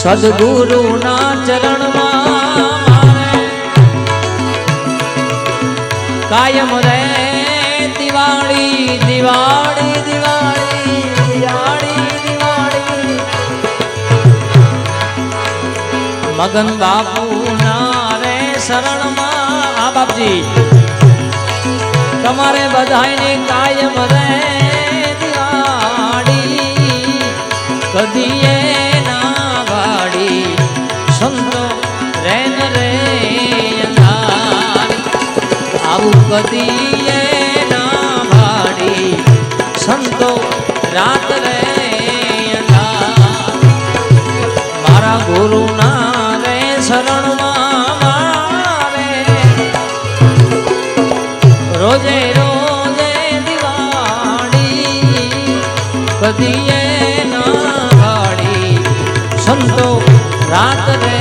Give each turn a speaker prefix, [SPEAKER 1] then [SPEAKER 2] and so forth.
[SPEAKER 1] સદગુરુના ચરણમાં મારે કાયમ રે દિવાળી દિવાળી દિવાળી દિવાળી દિવાળી મગન બાપુ ના રે શરણમાં આ બાપજી તમારે બધાયને કાયમ રે દિવાળી કદીએ રેન રે અંધાર આવું કદીએ ના ભાડી સંતો રાત રે અંધાર મારા ગુરુના રે શરણમાં મારે રોજે રોજે દિવાળી કદીએ ના ભાડી સંતો રાત રે